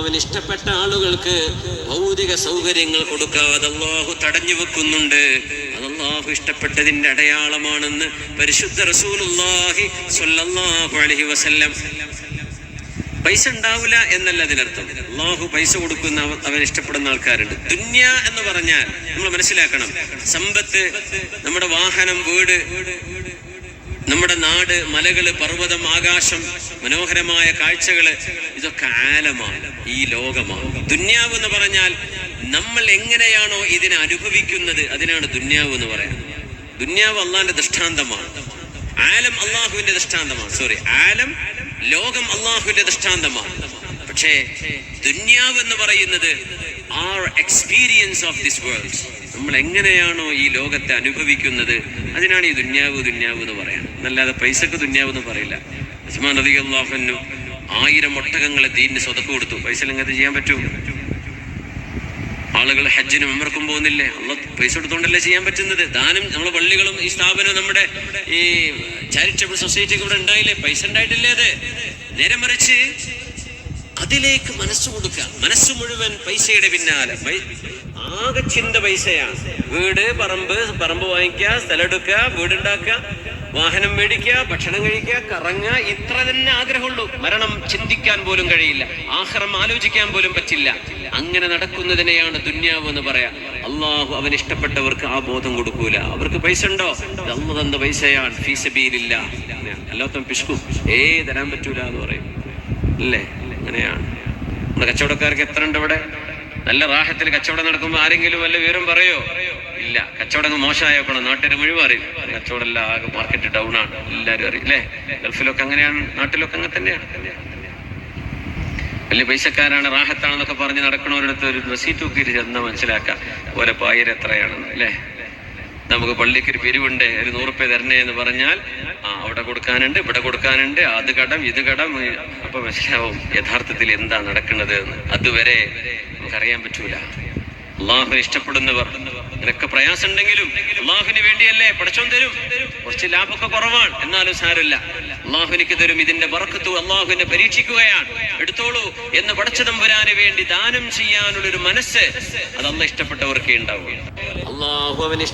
അവൻ ഇഷ്ടപ്പെട്ട ആളുകൾക്ക് ഭൗതിക സൗകര്യങ്ങൾ കൊടുക്കാതെ അള്ളാഹു തടഞ്ഞു വെക്കുന്നുണ്ട്. അതല്ലാഹു ഇഷ്ടപ്പെട്ടതിന്റെ അടയാളമാണെന്ന് പരിശുദ്ധ റസൂലുള്ളാഹി സ്വല്ലല്ലാഹു അലൈഹി വസല്ലം പൈസ ഉണ്ടാവില്ല എന്നല്ല അതിനർത്ഥം. അള്ളാഹു പൈസ കൊടുക്കുന്ന അവൻ ഇഷ്ടപ്പെടുന്ന ആൾക്കാരുണ്ട്. ദുന്യ എന്ന് പറഞ്ഞാൽ നമ്മൾ മനസ്സിലാക്കണം. സമ്പത്ത് നമ്മുടെ വാഹനം വീട് നാട് മലകൾ പർവതം ആകാശം മനോഹരമായ കാഴ്ചകൾ ഇതൊക്കെ ആലമാണ് ഈ ലോകമാണ്. ദുന്യാവ് എന്ന് പറഞ്ഞാൽ നമ്മൾ എങ്ങനെയാണോ ഇതിനെ അനുഭവിക്കുന്നത് അതിനാണ് ദുന്യാവ് എന്ന് പറയുന്നത്. ദുന്യാവ് അള്ളാന്റെ ദൃഷ്ടാന്തമാണ്. ആലം അള്ളാഹുവിന്റെ ദൃഷ്ടാന്തമാണ്. സോറി ആലം ലോകം അള്ളാഹുവിന്റെ ദൃഷ്ടാന്തമാണ്. പക്ഷേ ദുന്യാവ് എന്ന് പറയുന്നത് our experience of this world നമ്മൾ എങ്ങനെയാണോ ഈ ലോകത്തെ അനുഭവിക്കുന്നത് അതിനാണ് ഈ ദുന്യാവ് ദുന്യാവ് എന്ന് പറയാൻ എന്നല്ലാതെ പൈസക്ക് ദുന്യാവ് എന്ന് പറയില്ല. ഉസ്മാൻ നബി അള്ളാഹുനു ആയിരം ഒട്ടകങ്ങളെ ദീനിന് സ്വതക്ക് കൊടുത്തു. പൈസ ചെയ്യാൻ പറ്റും? ആളുകൾ ഹജ്ജിനും ഉമർക്കും പോകുന്നില്ലേ? അള്ള പൈസ കൊടുത്തോണ്ടല്ലേ ചെയ്യാൻ പറ്റുന്നത്? ദാനം നമ്മുടെ പള്ളികളും ഈ സ്ഥാപനവും നമ്മുടെ ഈ ചാരിറ്റബിൾ സൊസൈറ്റി ഇവിടെ ഉണ്ടായില്ലേ? പൈസ ഉണ്ടായിട്ടില്ലേ അത്? നേരെ മറിച്ച് അതിലേക്ക് മനസ്സ് കൊടുക്കുക. മനസ്സ് മുഴുവൻ പൈസയുടെ പിന്നാലെ. ആകെ ചിന്ത പൈസയാണ്. വീട് പറമ്പ് പറമ്പ് വാങ്ങിക്കുക സ്ഥലം എടുക്കുക വീടുണ്ടാക്കുക. വാഹനം മേടിക്കുക ഭക്ഷണം കഴിക്കുക കറങ്ങുക ഇത്ര തന്നെ ആഗ്രഹമുള്ളൂ. മരണം ചിന്തിക്കാൻ പോലും കഴിയില്ല. ആഹ്റം ആലോചിക്കാൻ പോലും പറ്റില്ല. അങ്ങനെ നടക്കുന്നതിനെയാണ് ദുന്യാവ് എന്ന് പറയാ. അള്ളാഹു അവൻ ഇഷ്ടപ്പെട്ടവർക്ക് ആ ബോധം കൊടുക്കൂല. അവർക്ക് പൈസ ഉണ്ടോ? തന്ന പൈസയാണ്. ഫീസബീലില്ല അല്ലാത്ത പിശുക്കും. ഏ തരാൻ പറ്റൂല എന്ന് പറയും. അല്ലേ? അങ്ങനെയാണ്. നമ്മുടെ കച്ചവടക്കാർക്ക് എത്ര ഉണ്ട് ഇവിടെ നല്ല റാഹത്തിൽ കച്ചവടം നടക്കുമ്പോൾ ആരെങ്കിലും വല്ല വിവരം പറയോ? ഇല്ല കച്ചവടം മോശമായേക്കണം നാട്ടുകാർ മുഴുവൻ അറിയും കച്ചവടം എല്ലാം ആകെ മാർക്കറ്റ് ഡൗൺ ആണ്. എല്ലാവരും അറിയും അല്ലേ? ഗൾഫിലൊക്കെ അങ്ങനെയാണ് നാട്ടിലൊക്കെ അങ്ങനെ തന്നെയാണ്. വലിയ പൈസക്കാരാണ് റാഹത്താണെന്നൊക്കെ പറഞ്ഞ് നടക്കണവരടുത്ത് ഒരു റസീറ്റ് ഒക്കെ ചെന്ന് മനസ്സിലാക്കാം. ഓരോ പായര് എത്രയാണെന്ന് അല്ലേ? നമുക്ക് പള്ളിക്ക് ഒരു പിരിവുണ്ട് ഒരു നൂറുപ്യ തരണേ എന്ന് പറഞ്ഞാൽ ആ അവിടെ കൊടുക്കാനുണ്ട് ഇവിടെ കൊടുക്കാനുണ്ട് അത് കടം ഇത് കടം അപ്പൊ മനസ്സിലാവും യഥാർത്ഥത്തിൽ എന്താ നടക്കുന്നത് അതുവരെ നമുക്കറിയാൻ പറ്റൂല. അള്ളാഹുവിനെ ഇഷ്ടപ്പെടുന്നവർ. നിനക്ക് പ്രയാസം ഉണ്ടെങ്കിലും അള്ളാഹുവിന് വേണ്ടിയല്ലേ പഠിച്ചോൻ തരും. കുറച്ച് ലാഭമൊക്കെ കുറവാണ് എന്നാലും സാരമില്ല. അള്ളാഹുവിനിക്ക് തരും ഇതിന്റെ വറക്കത്തു അള്ളാഹുവിനെ പരീക്ഷിക്കുകയാണ്. എടുത്തോളൂ എന്ന് പടച്ചതമ്പുരാന് വേണ്ടി ദാനം ചെയ്യാനുള്ള ഒരു മനസ്സ് അത് അല്ല ഇഷ്ടപ്പെട്ടവർക്കേ ഉണ്ടാവും അള്ളാഹു അവന്